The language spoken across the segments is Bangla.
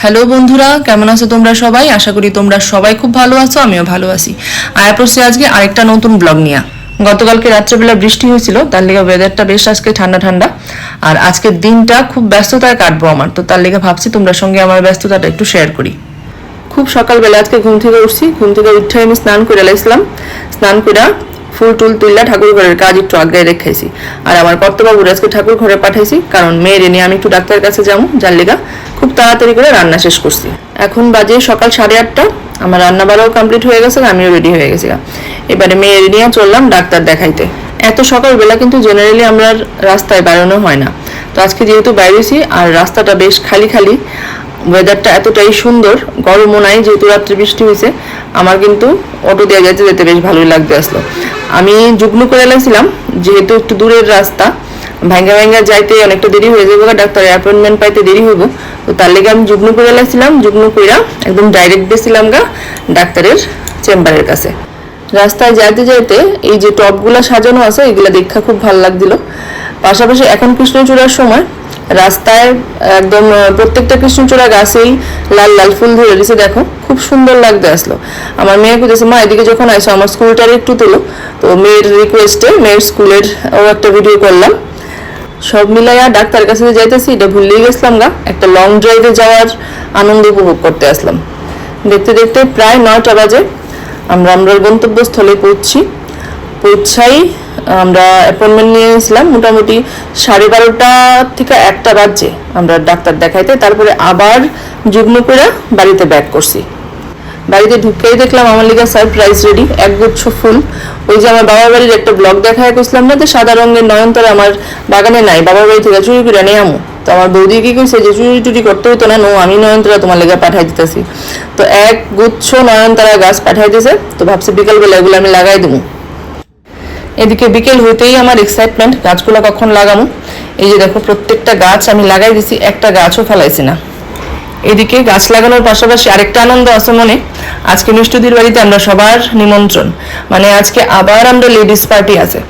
হ্যালো বন্ধুরা, কেমন আছো তোমরা সবাই? আশা করি তোমরা সবাই খুব ভালো আছো, আমিও ভালো আছি। আয়া পড়ছি আজকে আরেকটা নতুন ব্লগ নিয়ে। গতকালকে রাত্রেবেলা বৃষ্টি হয়েছিল, তার লেগে ওয়েদারটা বেশ আজকে ঠান্ডা ঠান্ডা। আর আজকের দিনটা খুব ব্যস্ততায় কাটবো আমার, তো তার লেগে ভাবছি তোমরা সঙ্গে আমার ব্যস্ততাটা একটু শেয়ার করি। খুব সকালবেলা আজকে ঘুম থেকে উঠছি, ঘুম থেকে উঠে আমি স্নান করে লাইছিলাম স্নান করে ফুল টুল তুললা ঠাকুর ঘরের কাজ একটু আগে রেখেছি। আর আমার কর্তবাবুর আজকে ঠাকুর ঘরে পাঠাইছি, কারণ মেয়ের নিয়ে আমি একটু ডাক্তারের কাছে যাব, যার লেগা খুব তাড়াতাড়ি করে রান্না শেষ করছি। এখন বাজে সকাল সাড়ে আটটা, আমার রান্না বাড়াও কমপ্লিট হয়ে গেছে, আমিও রেডি হয়ে গেছিলাম এবারে মেয়ের নিয়ে চললাম ডাক্তার দেখাইতে। এত সকালবেলা কিন্তু জেনারেলি আমরা রাস্তায় বেরোনো হয় না। তো আজকে যেহেতু বাইরেছি আর রাস্তাটা বেশ খালি খালি ওয়েদারটা এতটাই সুন্দর, গরমও নাই, যেহেতু রাত্রে বৃষ্টি হয়েছে, আমার কিন্তু অটো দিয়ে যেতে যেতে বেশ ভালোই লাগতে আসলো। আমি যুগ্ন করে এলাইছিলাম যেহেতু একটু দূরের রাস্তা, ভাঙ্গা ভাঙ্গা যাইতে অনেকটা দেরি হয়ে যাবে ডাক্তারের অ্যাপয়েন্টমেন্ট পাইতে দেরি হইব। তো তার লেগে আমি যুগ্ন করে এলাইছিলাম যুগ্ন কইরা একদম ডাইরেক্ট গেছিলাম গা, ডাক্তারের চেম্বারের কাছে। রাস্তায় যাইতে যাইতে এই যে টপগুলো সাজানো আছে, এগুলো দেখা খুব ভালো লাগছিল। পাশাপাশি এখন কৃষ্ণচূড়ার সময় রাস্তায়, একদম প্রত্যেকটা কৃষ্ণচূড়া গাছেই লাল লাল ফুল ধরে রয়েছে, দেখো, খুব সুন্দর লাগতে আসলো। আমার মেয়ে খুঁজেছে মা, এদিকে যখন আইসো, আমার স্কুলটার একটু তুলো। তো মেয়ের রিকোয়েস্টে মেয়ের স্কুলের ও একটা ভিডিও করলাম। সব মিলাইয়া ডাক্তার কাছে যাইতেছি, এটা ভুলেই গেছিলাম গা। একটা লং ড্রাইভে যাওয়ার আনন্দ উপভোগ করতে আসলাম। দেখতে দেখতে প্রায় নয়টা বাজে। আমরা আমরা গন্তব্যস্থলে পৌঁছছি পৌঁছাই আমরা অ্যাপয়েন্টমেন্ট নিয়ে নিয়েছিলাম মোটামুটি সাড়ে বারোটা থেকে একটা বাজছে আমরা ডাক্তার দেখাইতে। তারপরে আবার যুগ্ম করে বাড়িতে ব্যাক করছি। বাড়িতে ঢুকেই দেখলাম আমার লিগা সারপ্রাইজ রেডি একগুচ্ছ ফুল। ওই যে আমার বাবার বাড়ির একটা ব্লগ দেখায় করছিলাম না যে, সাদা রঙের নয়নতারা আমার বাগানে নাই, বাবার বাড়ি থেকে চুরি করে নিয়ে আমু। তো আমার বৌদি কি কইছে যে, চুরি টুরি করতে হতো না, নো, আমি নয়নতারা তোমার লেগে পাঠাই দিতেছি। তো এক গুচ্ছ নয়নতারা গাছ পাঠাই দিয়েছে তো ভাবছি বিকালবেলা এগুলো আমি লাগাই দেবো এদিকে বিকেল হইতেই আমার এক্সাইটমেন্ট গাছগুলো কখন লাগামো? এই যে দেখো, প্রত্যেকটা গাছ আমি লাগাই দিছি, একটা গাছও ফেলাইছি না। এদিকে গাছ লাগানোর পাশাপাশি আরেকটা আনন্দ আছে মনে। আজকে মিষ্টুদির বাড়িতে আমরা সবার নিমন্ত্রণ। মানে আজকে আবার আমরা লেডিস পার্টি আছে।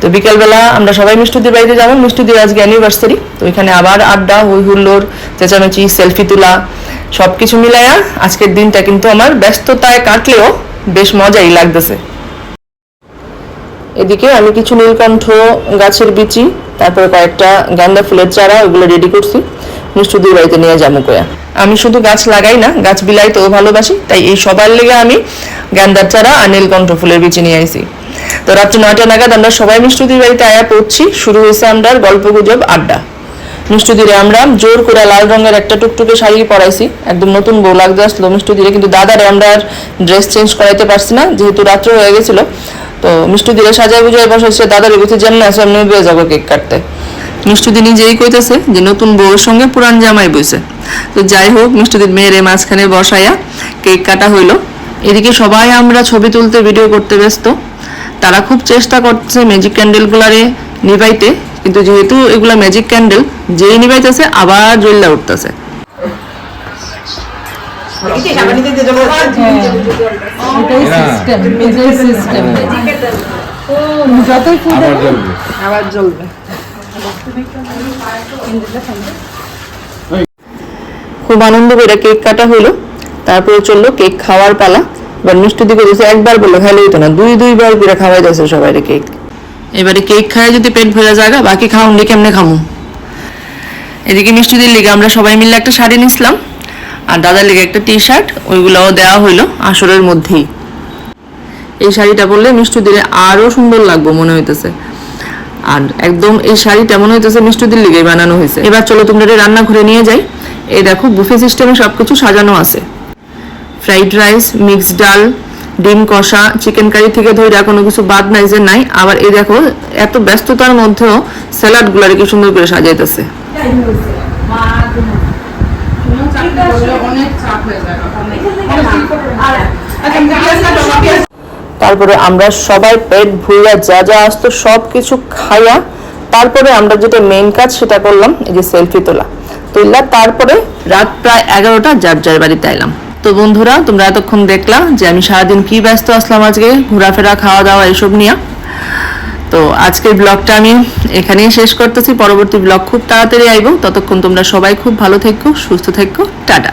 তো বিকেলবেলা আমরা সবাই মিষ্টুদির বাড়িতে যাব। মিষ্টুদির আজকে অ্যানিভার্সারি তো এখানে আবার আড্ডা হই হুল্লোড় চেঁচামেচি সেলফি তোলা সব কিছু মিলাইয়া আজকের দিনটা কিন্তু আমার ব্যস্ততায় কাটলেও বেশ মজাই লাগতেছে। এদিকে আমি কিছু নীলকণ্ঠ গাছের বিচি, তারপরে কয়েকটা গান্দা ফুলের চারা ওগুলো রেডি করছি। মিষ্টুদির বাড়িতে নিয়ে যাব কয়া। আমি শুধু গাছ লাগাই না, গাছ বিলাইতেও ভালোবাসি, তাই এই সবার লেগে আমি গান্দার চারা আর নীলকণ্ঠ ফুলের বিচি নিয়ে আইছি। তো রাত্রি নয়টা নাগাদ আমরা সবাই মিষ্টুদির বাড়িতে আয়া পড়ছি, শুরু হয়েছে আমরা গল্প গুজব আড্ডা। মিষ্টুদিরে আমরা জোর করে লাল রঙের একটা টুকটুকে শাড়ি পরাইছি, একদম নতুন বউ লাগতে আসলো মিষ্টুদিরে কিন্তু দাদারে আমরা আর ড্রেস চেঞ্জ করাইতে পারছি না, যেহেতু রাত্র হয়ে গেছিল। তো মিষ্টুদিরে সাজায় বুঝায় বসাইছে, দাদারে বলছে যেমন আছে এমনি বেয়ে যাব কেক কাটতে। মিষ্টুদি নিজেই কইতেছে যে নতুন বউয়ের সঙ্গে পুরান জামাই বইছে। তো যাই হোক, মিষ্টুদির মেয়ের এই মাঝখানে বসাইয়া কেক কাটা হইল। এদিকে সবাই আমরা ছবি তুলতে, ভিডিও করতে ব্যস্ত। তারা খুব চেষ্টা করছে ম্যাজিক ক্যান্ডেলগুলারে নিভাইতে কিন্তু যেহেতু এগুলা ম্যাজিক ক্যান্ডেল যেই নিভাইতেছে আবার জ্বললা উঠতেছে। যতই আবার জ্বলবে। খুব আনন্দ করে কেক কাটা হইল তারপরে চলল কেক খাওয়ার পালা। এবার মিষ্টি দিকে দিয়েছে একবার বলল খাইলে হইতো না দুই দুইবার করে খাওয়াই দিয়েছে সবাই কেক। এবারে কেক খায় যদি পেট ভরে জায়গা বাকি দিয়ে কেমনে খামু? এদিকে মিষ্টিদের লিগে আমরা সবাই মিলে একটা শাড়ি নিছিলাম। আর দাদার লেগে একটা টি শার্ট ওইগুলোও দেওয়া হইল আসরের মধ্যেই। এই শাড়িটা পরলে মিষ্টুদিরে আরও সুন্দর লাগবো মনে হইতেছে। আর একদম এই শাড়িটা মনে হইতেছে মিষ্টুদির লিগে বানানো হয়েছে এবার চলো তোমরা এটা রান্নাঘরে নিয়ে যাই। এই দেখো, বুফে সিস্টেমে সবকিছু সাজানো আছে। ফ্রাইড রাইস, মিক্সড ডাল, ডিম কষা, চিকেন কারি থেকে ধরে কোনো কিছু বাদ নাই যে নাই। আবার এই দেখো, এত ব্যস্ততার মধ্যেও স্যালাড গুলারে কি সুন্দর করে সাজাইতেছে। তারপরে আমরা সবাই পেট ভুইয়া যা যা আসতো সব কিছু খাইয়া তারপরে আমরা যেটা মেইন কাজ সেটা করলাম, এই যে সেলফি তোলা। তুললা তারপরে রাত প্রায় এগারোটা, যার যার বাড়িতে এলাম তো বন্ধুরা, তোমরা এতক্ষণ দেখলা যে আমি সারাদিন কি ব্যস্ত আসলাম আজকে, ঘোরাফেরা, খাওয়া দাওয়া এসব নিয়ে। তো আজকের ব্লগটা আমি এখানেই শেষ করতেছি। পরবর্তী ব্লগ খুব তাড়াতাড়ি আইব। ততক্ষণ তোমরা সবাই খুব ভালো থেকো, সুস্থ থেকো। টাটা।